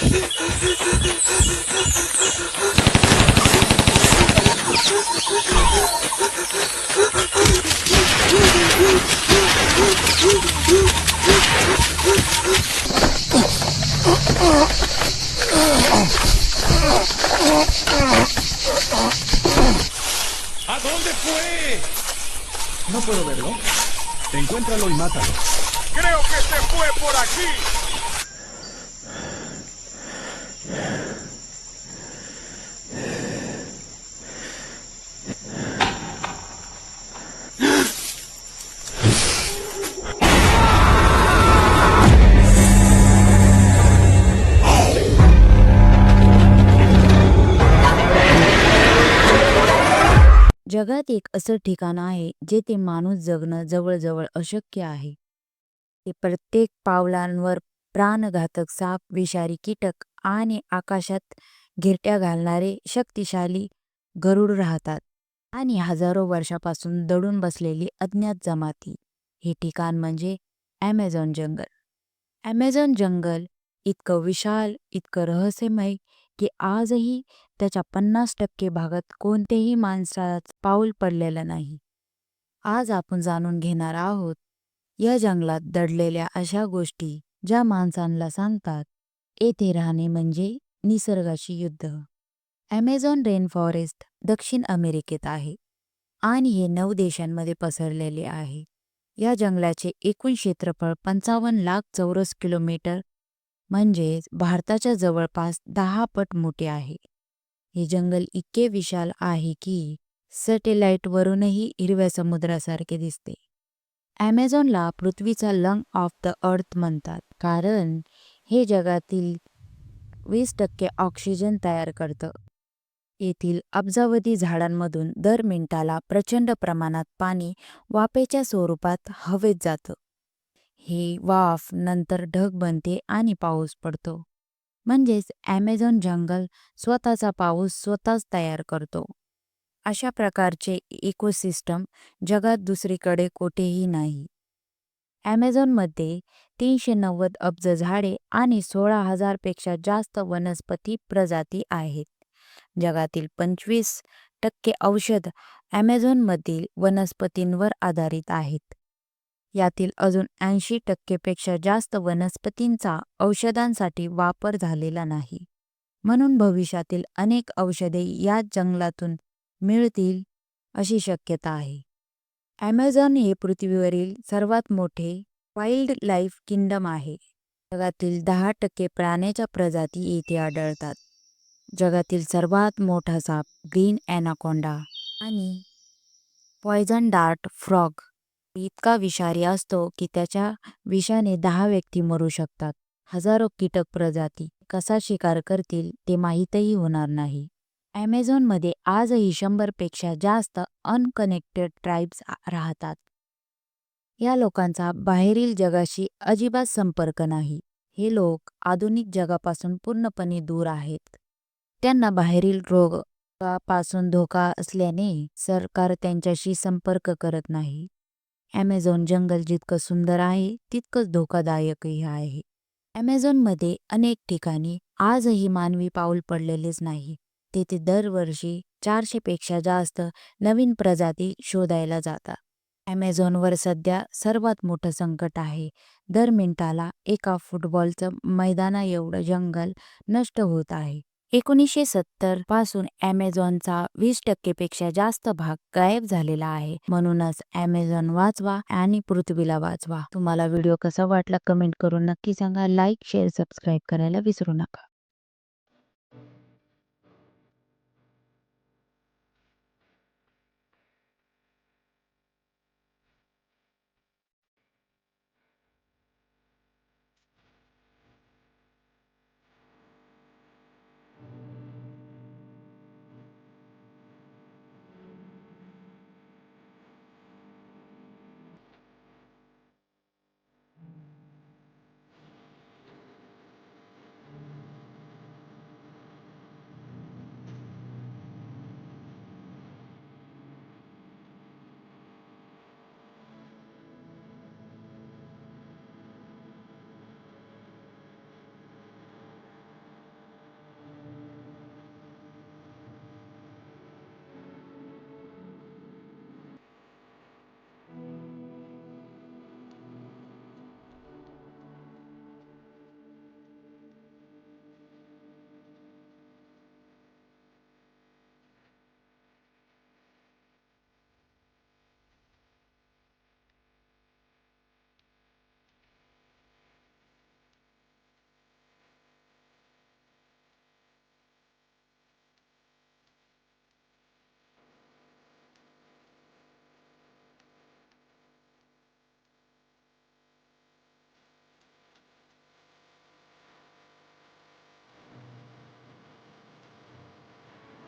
¿A dónde fue? No puedo verlo. Encuéntralo y mátalo. Creo que se fue por aquí. जगात एक असं ठिकाण आहे जेथे माणूस जगणं जवळजवळ अशक्य आहे. ते प्रत्येक पावलांवर प्राणघातक साप, विषारी कीटक आणि आकाशात घिरट्या घालणारे शक्तिशाली गरुड राहतात आणि हजारो वर्षापासून दडून बसलेली अज्ञात जमाती. हे ठिकाण म्हणजे ॲमेझॉन जंगल. ॲमेझॉन जंगल इतकं विशाल, इतकं रहस्यमय की आजही त्याच्या पन्नास टक्के भागात कोणतेही माणसाचं पाऊल पडलेलं नाही. आज आपण जाणून घेणार आहोत या जंगलात दडलेल्या अशा गोष्टी ज्या माणसांना सांगतात येथे राहणे म्हणजे निसर्गाशी युद्ध. ॲमेझॉन रेन फॉरेस्ट दक्षिण अमेरिकेत आहे आणि हे नऊ देशांमध्ये पसरलेले आहे. या जंगलाचे एकूण क्षेत्रफळ पंचावन्न लाख चौरस किलोमीटर म्हणजेच भारताच्या जवळपास दहा पट मोठे आहे. हे जंगल इतके विशाल आहे की सॅटेलाईटवरूनही हिरव्या समुद्रासारखे दिसते. ॲमेझॉनला पृथ्वीचा लंग ऑफ द अर्थ म्हणतात कारण हे जगातील वीस टक्के ऑक्सिजन तयार करतं. येथील अब्जावधी झाडांमधून दर मिनिटाला प्रचंड प्रमाणात पाणी वाफेच्या स्वरूपात हवेत जातं. हे वाफ नंतर ढग बनते आणि पाऊस पडतो. म्हणजेच ॲमेझॉन जंगल स्वतःचा पाऊस स्वतःच तयार करतो. अशा प्रकारचे इकोसिस्टम जगात दुसरीकडे कोठेही नाही. ॲमेझॉनमध्ये तीनशे नव्वद अब्ज झाडे आणि सोळा हजारपेक्षा जास्त वनस्पती प्रजाती आहेत. जगातील पंचवीस टक्के औषध ॲमेझॉनमधील वनस्पतींवर आधारित आहेत. यातील अजून ऐंशी टक्के पेक्षा जास्त वनस्पतींचा औषधांसाठी वापर झालेला नाही. म्हणून भविष्यातील अनेक औषधे याच जंगलातून मिळतील अशी शक्यता आहे. ॲमेझॉन हे पृथ्वीवरील सर्वात मोठे वाईल्ड लाईफ किंगडम आहे. जगातील दहा टक्के प्राण्याच्या प्रजाती येथे आढळतात. जगातील सर्वात मोठा साप ग्रीन ॲनाकोंडा आणि पॉयझन डार्ट फ्रॉग इतका विषारी असतो की त्याच्या विषाने दहा व्यक्ती मरू शकतात. हजारो कीटक प्रजाती कसा शिकार करतील ते माहीतही होणार नाही. ॲमेझॉनमध्ये आजही शंभरपेक्षा जास्त अनकनेक्टेड ट्राईब्स राहतात. या लोकांचा बाहेरील जगाशी अजिबात संपर्क नाही. हे लोक आधुनिक जगापासून पूर्णपणे दूर आहेत. त्यांना बाहेरील रोगापासून धोका असल्याने सरकार त्यांच्याशी संपर्क करत नाही. ॲमेझॉन जंगल जितकं सुंदर आहे तितकंच धोकादायकही आहे. ॲमेझॉनमध्ये अनेक ठिकाणी आजही मानवी पाऊल पडलेलेच नाही. तेथे दरवर्षी चारशे पेक्षा जास्त नवीन प्रजाती शोधायला जातात. ॲमेझॉनवर सध्या सर्वात मोठं संकट आहे. दर मिनिटाला एका फुटबॉलचं मैदाना एवढं जंगल नष्ट होत आहे. एकोणीसशे सत्तरपासून ॲमेझॉनचा वीस टक्के पेक्षा जास्त भाग गायब झालेला आहे. म्हणूनच ॲमेझॉन वाचवा आणि पृथ्वीला वाचवा. तुम्हाला व्हिडिओ कसा वाटला कमेंट करून नक्की सांगा. लाईक, शेअर, सबस्क्राईब करायला विसरू नका.